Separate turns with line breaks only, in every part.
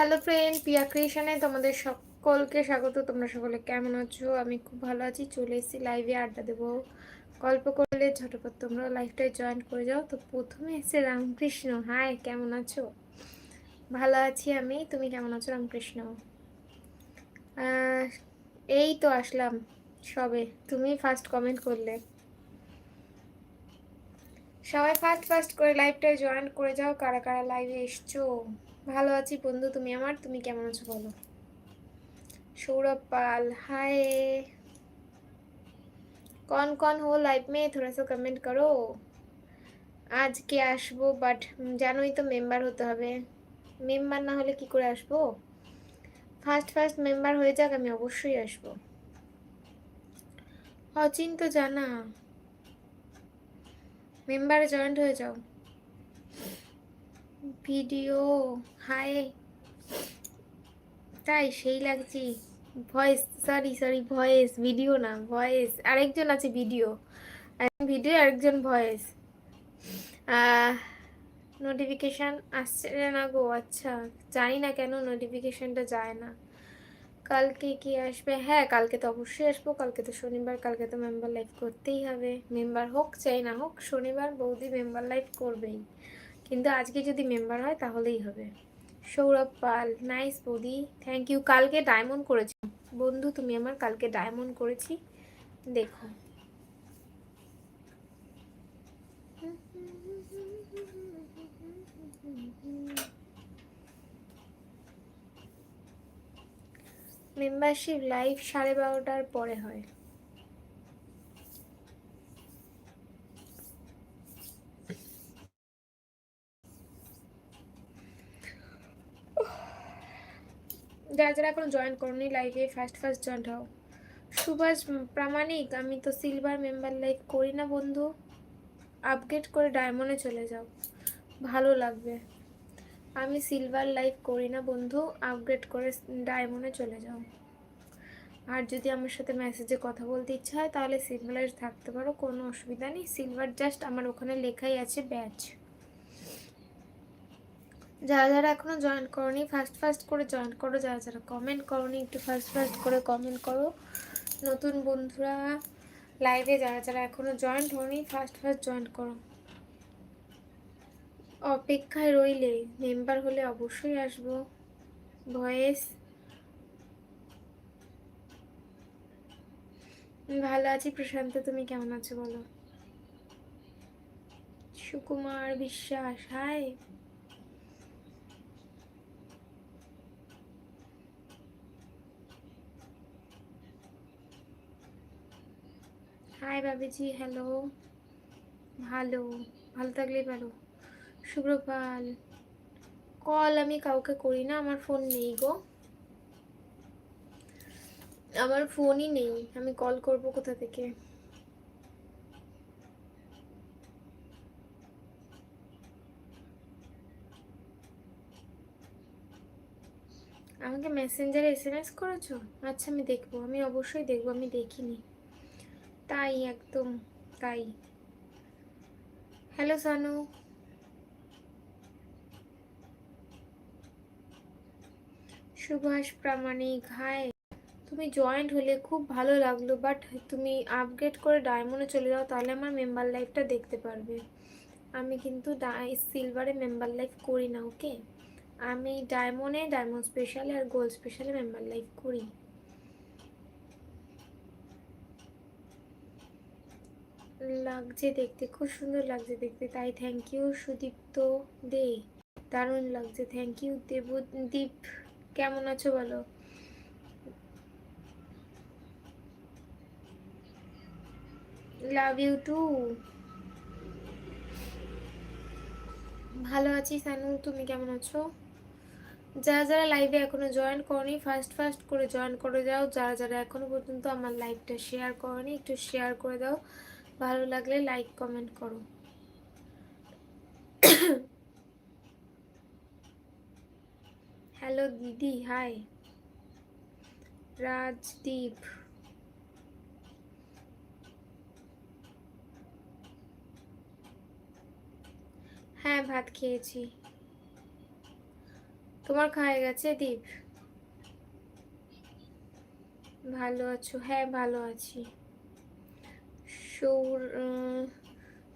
Hello friend পিয়া ক্রিয়েশনে তোমাদের সকলকে স্বাগত। তোমরা সকলে কেমন আছো? আমি খুব ভালো আছি। চলে এসেছি লাইভে আড্ডা দেবো। গল্প করলে ঝটপট তোমরা লাইভটায় জয়েন করে যাও। তো প্রথমে এসে রামকৃষ্ণ। হাই কেমন আছো? ভালো আছি আমি। তুমি কেমন আছো, রামকৃষ্ণ? এই তো আসলাম সবে। তুমি ফার্স্ট কমেন্ট করলে। সবাই ফার্স্ট ফার্স্ট করে লাইভটায় জয়েন করে যাও। কারা কারা লাইভে এসছো? ভালো আছি বন্ধু তুমি আমার তুমি কেমন আছো বলো सौरभ पाल हाय कौन कौन हो लाइव में थोड़ा सा कमेंट करो আজকে আসবো বাট জানোই তো মেম্বার হতে হবে মেম্বার না হলে কি করে আসবো ফার্স্ট ফার্স্ট মেম্বার হয়ে যাক আমি অবশ্যই আসবো অচিন তো জানা মেম্বারে জয়েন্ট হয়ে যাও ভিডিও হাই তাই সেই লাগছি। Voice sorry sorry voice video না ভয়েস আরেকজন আছে ভিডিও ভিডিও আরেকজন ভয়েস নোটিফিকেশান আসছে না গো আচ্ছা। জানি না কেন নোটিফিকেশানটা যায় না। কালকে কি আসবে? হ্যাঁ কালকে তো অবশ্যই আসব। কালকে তো শনিবার, কালকে তো মেম্বার লাইভ করতেই হবে। মেম্বার হোক, চাই না হোক, শনিবার বৌদি মেম্বার লাইভ করবেই। কিন্তু আজকে যদি মেম্বার হয় তাহলেই হবে। সৌরভ পাল নাইস বৌদি থ্যাংক ইউ কালকে ডায়মন্ড করেছি। বন্ধু, তুমি আমার কালকে ডায়মন্ড করেছি। দেখো। মেম্বারশিপ লাইভ সাড়ে বারোটার পরে হয়। যারা যারা এখন জয়েন করনি লাইভে ফার্স্ট ফার্স্ট জয়েন হও। সুভাষ প্রামাণিক, আমি তো সিলভার মেম্বার লাইভ করি না বন্ধু। আপগ্রেড করে ডায়মন্ডে চলে যাও। ভালো লাগবে। আমি সিলভার লাইভ করি না বন্ধু আপগ্রেড করে ডায়মন্ডে চলে যাও। আর যদি আমার সাথে মেসেজে কথা বলতে ইচ্ছা হয়, তাহলে সিলভারে থাকতে পারো, কোনো অসুবিধা নেই। সিলভার জাস্ট আমার ওখানে লেখাই আছে ব্যাচ যারা যারা এখনও জয়েন করনি ফার্স্ট ফার্স্ট করে জয়েন করো। যারা যারা কমেন্ট করনি, একটু ফার্স্ট ফার্স্ট করে কমেন্ট করো। নতুন বন্ধুরা লাইভে যারা যারা এখনও জয়েন হয়নি ফার্স্ট ফার্স্ট জয়েন করো। অপেক্ষায় রইলে মেম্বার হলে অবশ্যই আসব। ভয়েস ভালো আছি। প্রশান্ত, তুমি কেমন আছো বলো? সুকুমার বিশ্বাস হাই হাই বাবিজি হ্যালো ভালো ভালো থাকলেই ভালো। শুভ্রপাল কল আমি কাউকে করি না, আমার ফোন নেই গো। আমার ফোনই নেই, আমি কল করব কোথা থেকে? আমাকে মেসেঞ্জারে এস এম এস করেছ? আচ্ছা আমি দেখব, আমি অবশ্যই দেখব, আমি দেখিনি। তাই একদম তাই। হ্যালো সানু সুভাষ প্রামাণিক হাই তুমি জয়েন্ট হলে খুব ভালো লাগল বাট তুমি আপগ্রেড করে ডায়মন্ডে চলে যাও, তাহলে আমার মেম্বার লাইফটা দেখতে পারবে। আমি কিন্তু সিলভারে মেম্বার লাইফ করি না ওকে আমি ডায়মন্ডে ডায়মন্ড স্পেশালে আর গোল্ড স্পেশালে মেম্বার লাইফ করি। লাগছে দেখতে, খুব সুন্দর লাগছে দেখতে। তাই থ্যাংক ইউ সুদীপ্ত দে, দারুণ লাগছে। থ্যাংক ইউ দেবদীপ, কেমন আছো বলো? লাভ ইউ টু ভালো আছি সানু, তুমি কেমন আছো? যারা যারা লাইভে এখনও জয়েন করনি ফার্স্ট ফার্স্ট করে জয়েন করে যাও। যারা যারা এখনও পর্যন্ত আমার লাইভটা শেয়ার করনি, একটু শেয়ার করে দাও। ভালো লাগলে লাইক কমেন্ট করো। হ্যালো দিদি হাই রাজদীপ। হ্যাঁ ভাত খেয়েছি। তোমার খাওয়া গেছে, দীপ? ভালো আছো? হ্যাঁ ভালো আছি। সৌর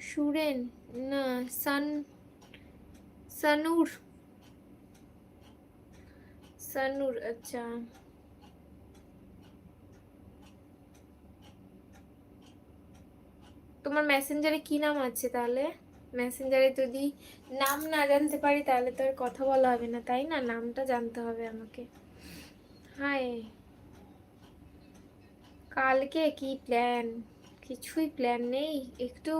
সুরেন, না, সান, সানুর। সানুর আচ্ছা। তোমার মেসেঞ্জারে কি নাম আছে তাহলে? মেসেঞ্জারে যদি নাম না জানতে পারি তাহলে তো আর কথা বলা হবে না, তাই না? নামটা জানতে হবে আমাকে। হাই কালকে কি প্ল্যান কিছুই প্ল্যান নেই। একটু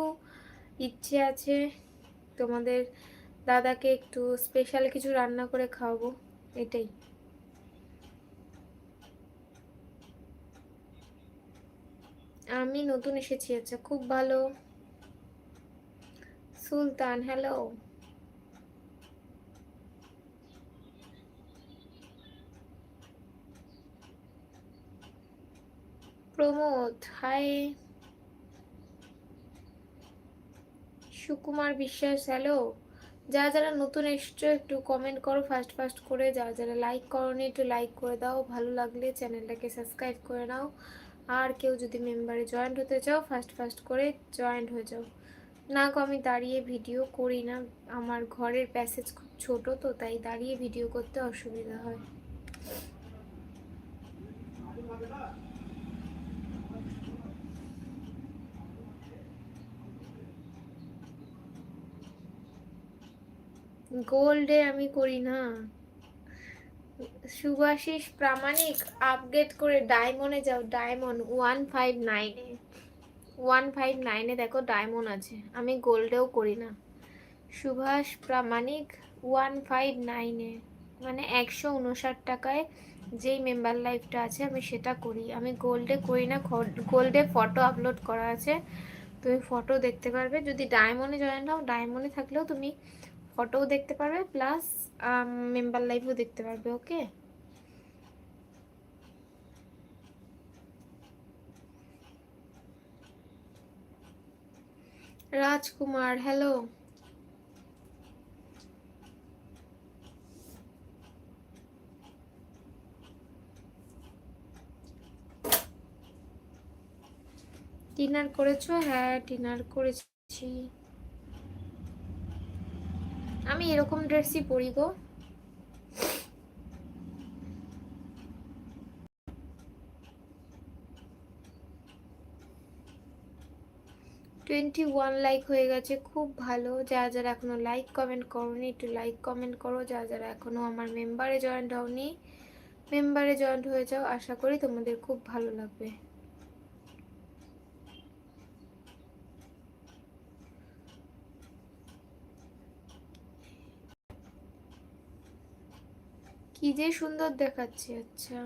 ইচ্ছে আছে তোমাদের দাদাকে একটু স্পেশাল কিছু রান্না করে খাওয়াবো, এটাই। আমি নতুন এসেছি আচ্ছা খুব ভালো। Sultan hello Pramod hi Sukumar Biswas, hello? যা যারা নতুন এসছো, একটু কমেন্ট করো ফার্স্ট ফার্স্ট করে। যা যারা লাইক করনি, একটু লাইক করে দাও। ভালো লাগলে চ্যানেলটাকে সাবস্ক্রাইব করে নাও। আর কেউ যদি মেম্বারে জয়েন্ট হতে চাও ফার্স্ট ফার্স্ট করে জয়েন্ট হয়ে যাও। না আমি দাঁড়িয়ে ভিডিও করি না। আমার ঘরের প্যাসেজ খুব ছোট, তো তাই দাঁড়িয়ে ভিডিও করতে অসুবিধা হয়। গোল্ডে আমি করি না। সুভাষিস প্রামাণিক আপগ্রেড করে ডায়মন্ডে যাও। ডায়মন্ড ওয়ান ফাইভ নাইনে ওয়ান ফাইভ নাইনে দেখো ডায়মন্ড আছে। আমি গোল্ডেও করি না। সুভাষ প্রামাণিক ওয়ান ফাইভ নাইনে মানে একশো উনষাট টাকায় যেই মেম্বার লাইফটা আছে, আমি সেটা করি। আমি গোল্ডে করি না গোল্ডে ফটো আপলোড করা আছে। তুমি ফটো দেখতে পারবে। যদি ডায়মন্ডে জয়েন হও ডায়মন্ডে থাকলেও তুমি ফটোও দেখতে পারবে, প্লাস মেম্বার লাইভও দেখতে পারবে, ওকে? রাজকুমার হ্যালো ডিনার করেছ? হ্যাঁ ডিনার করেছি। আমি এরকম ড্রেসই পরি গো। টোয়েন্টি ওয়ান লাইক হয়ে গেছে, খুব ভালো। যা যারা এখনও লাইক কমেন্ট করোনি, একটু লাইক কমেন্ট করো। যা যারা এখনও আমার মেম্বারে জয়েন্ট হওনি মেম্বারে জয়েন্ট হয়ে যাও। আশা করি তোমাদের খুব ভালো লাগবে। কি যে সুন্দর দেখাচ্ছে আচ্ছা।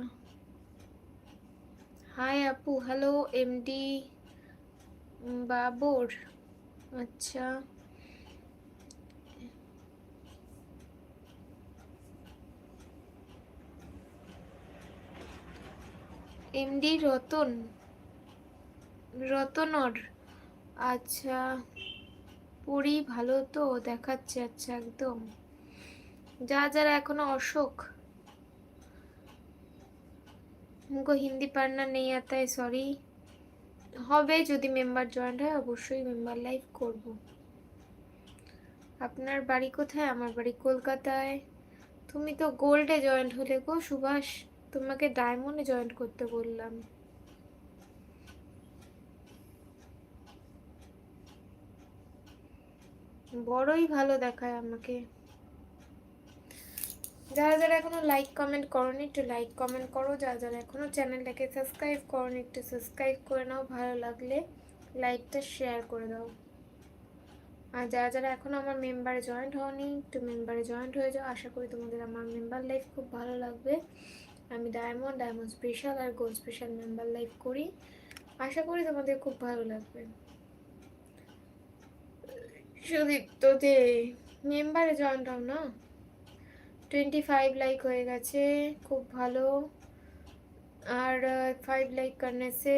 হাই আপু হ্যালো এমডি বাবর আচ্ছা। এমডি রতন, রতনর আচ্ছা। পড়ি ভালো তো দেখাচ্ছে আচ্ছা একদম। যা, যারা এখনও অশোক মুখো হিন্দি পারনা নেই আতায় সরি হবে যদি মেম্বার জয়েন্ট হয়, অবশ্যই মেম্বার লাইভ করব। আপনার বাড়ি কোথায়? আমার বাড়ি কলকাতায়। তুমি তো গোল্ডে জয়েন্ট হলে গো, সুভাষ। তোমাকে ডায়মন্ডে জয়েন্ট করতে বললাম। বড়ই ভালো দেখায় আমাকে। যারা যারা এখনও লাইক কমেন্ট করোনি, একটু লাইক কমেন্ট করো। যারা যারা এখনও চ্যানেলটাকে সাবস্ক্রাইব করোনি, একটু সাবস্ক্রাইব করে নাও। ভালো লাগলে লাইকটা শেয়ার করে দাও। আর যারা যারা এখনও আমার মেম্বারে জয়েন্ট হওনি, একটু মেম্বারে জয়েন্ট হয়ে যাও। আশা করি তোমাদের আমার মেম্বার লাইফ খুব ভালো লাগবে। আমি ডায়মন্ড ডায়মন্ড স্পেশাল আর গোল্ড স্পেশাল মেম্বার লাইফ করি। আশা করি তোমাদের খুব ভালো লাগবে। সুদীপ্ত যে মেম্বারে জয়েন্ট হও না? টোয়েন্টি ফাইভ লাইক হয়ে গেছে খুব ভালো আর फाइव लाइक करने से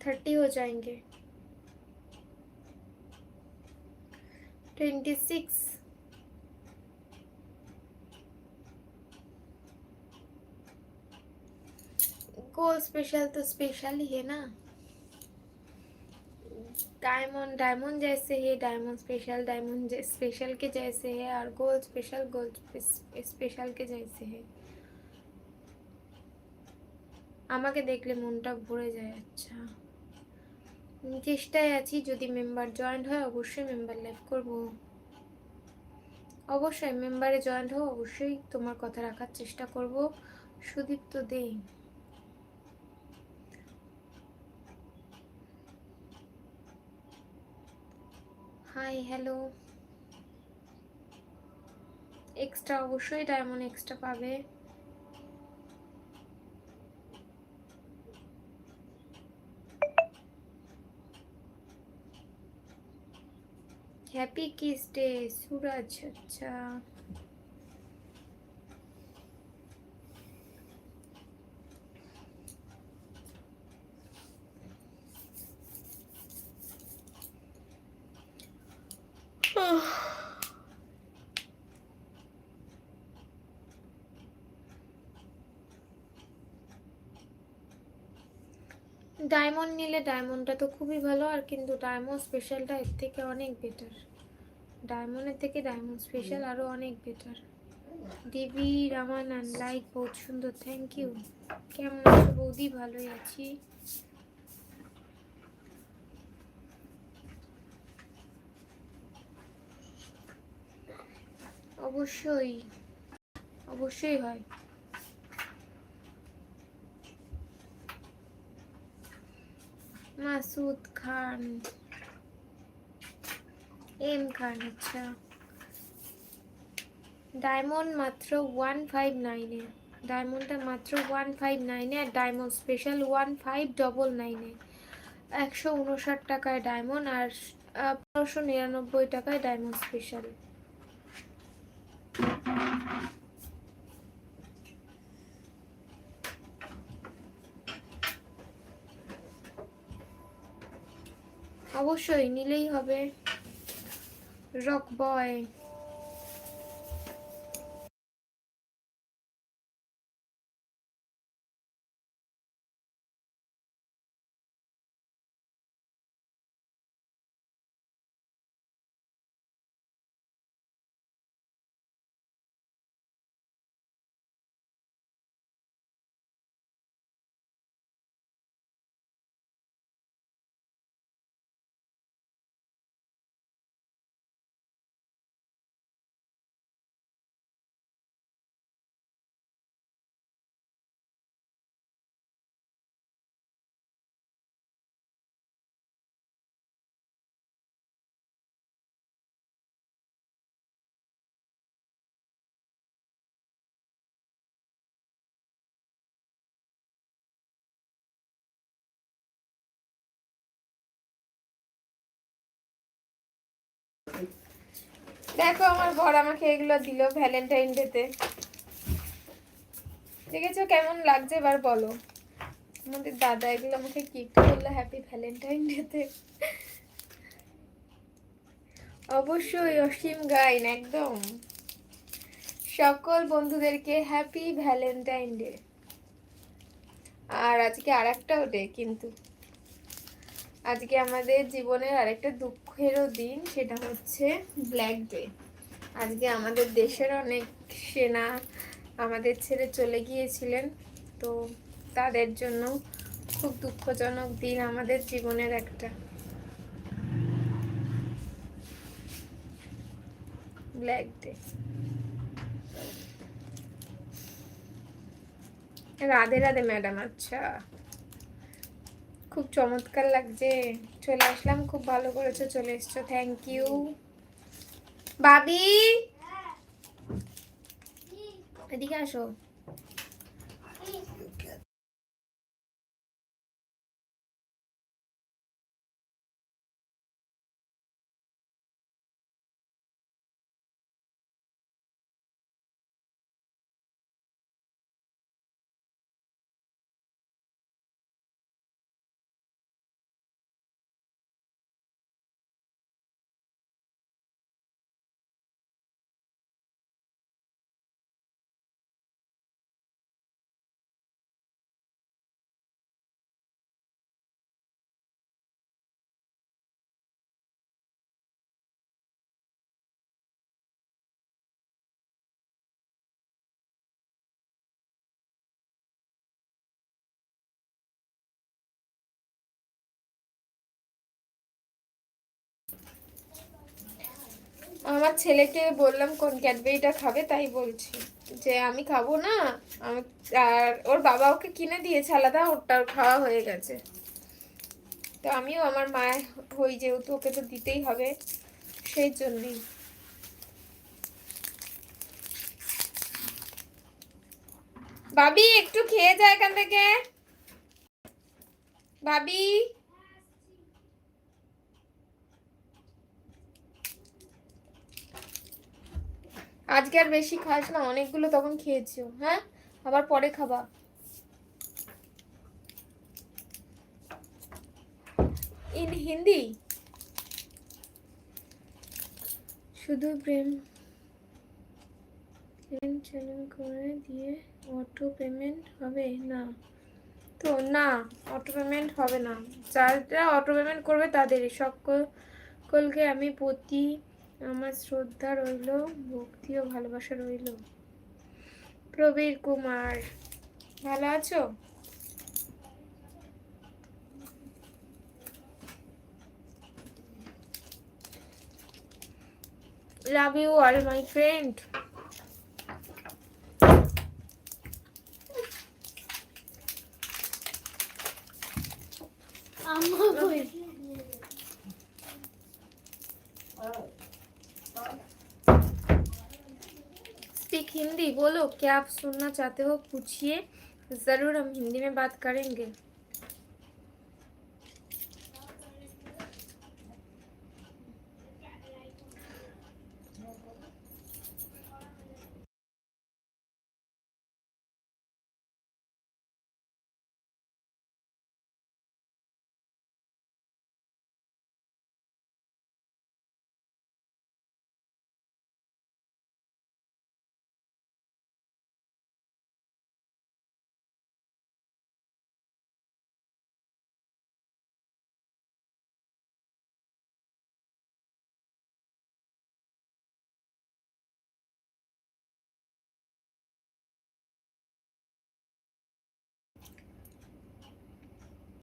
थर्टी हो जाएंगे ट्वेंटी सिक्स गोल स्पेशल तो स्पेशल ही है ना डायमंड डायमंड जैसे है डायमंड स्पेशल डायमंड स्पेशल के जैसे है और गोल्ड स्पेशल गोल्ड स्पेशल के जैसे है আমাকে দেখলে মনটা ভরে যায় আচ্ছা চেষ্টায় আছি যদি মেম্বার জয়েন্ট হয় অবশ্যই মেম্বার লাইভ করব অবশ্যই মেম্বারে জয়েন্ট হও অবশ্যই তোমার কথা রাখার চেষ্টা করব সুদীপ্ত দে হাই হ্যালো এক্সট্রা অবশ্যই ডায়মন্ড এক্সট্রা পাবে। হ্যাপি কিস ডে সুরাজ আচ্ছা। ডায়মন্ড নিলে ডায়মন্ডটা তো খুবই ভালো, আর কিন্তু ডায়মন্ড স্পেশালটা এর থেকে অনেক বেটার ডায়মন্ডের থেকে ডায়মন্ড স্পেশাল আরও অনেক বেটার দেবী রামানান লাইক বহুত সুন্দর থ্যাংক ইউ কেমন আছো বৌদি? ভালোই আছি। অবশ্যই অবশ্যই হয়। মাসুদ খান, এম খান আচ্ছা। ডায়মন্ড মাত্র ওয়ান ফাইভ নাইনে ডায়মন্ডটা মাত্র ওয়ান ফাইভ নাইনে আর diamond special one five double নাইনে একশো উনষাট টাকায় ডায়মন্ড, আর পনেরোশো নিরানব্বই টাকায় ডায়মন্ড স্পেশাল। অবশ্যই নিলেই হবে। রক বয় দেখো আমার বর আমাকে এগুলো দিল ভ্যালেন্টাইন ডেতে দেখেছ কেমন লাগছে? এবার বলো। আমাদের দাদা এগুলো আমাকে গিফট করল হ্যাপি ভ্যালেন্টাইন ডেতে অবশ্যই অসীম গাইন, একদম। সকল বন্ধুদেরকে হ্যাপি ভ্যালেন্টাইন ডে আর আজকে আর একটাও ডে কিন্তু। আজকে আমাদের জীবনের আরেকটা দুঃখেরও দিন, সেটা হচ্ছে ব্ল্যাক ডে আজকে আমাদের দেশের অনেক সেনা আমাদের ছেড়ে চলে গিয়েছিলেন, তো তাদের জন্য খুব দুঃখজনক দিন আমাদের জীবনের একটা। Black day Radhe Radhe, madam আচ্ছা। খুব চমৎকার লাগছে। চলে আসলাম, খুব ভালো করেছ, চলে এসছো থ্যাংক ইউ বাবি! এদিকে আসো। আমার ছেলেকে বললাম, কোন ক্যাডবেরিটা খাবে? তাই বলছি যে, আমি খাব না। আমি, আর ওর বাবা ওকে কিনে দিয়েছে আলাদা ওটার খাওয়া হয়ে গেছে। তো আমিও আমার মায়ের হই, যেহেতু ওকে তো দিতেই হবে, সেই জন্যই। ভাবি, একটু খেয়ে যায় এখান থেকে। ভাবি। আজকে আর বেশি খাস না অনেকগুলো তখন খেয়েছো। হ্যাঁ? আবার পরে খাবা। ইন হিন্দি? শুধু প্রেম প্রেম চ্যানেল করে দিয়ে অটো পেমেন্ট হবে? না। তো না অটো পেমেন্ট হবে না। যারা অটো পেমেন্ট করবে তাদের সকলকে আমি প্রতি আমার শ্রদ্ধা রইল, ভক্তি ও ভালোবাসা রইল। প্রবীর কুমার, ভালো আছো?
Love you
all my friend क्या आप सुनना चाहते हो? पूछिए। ज़रूर हम हिंदी में बात करेंगे।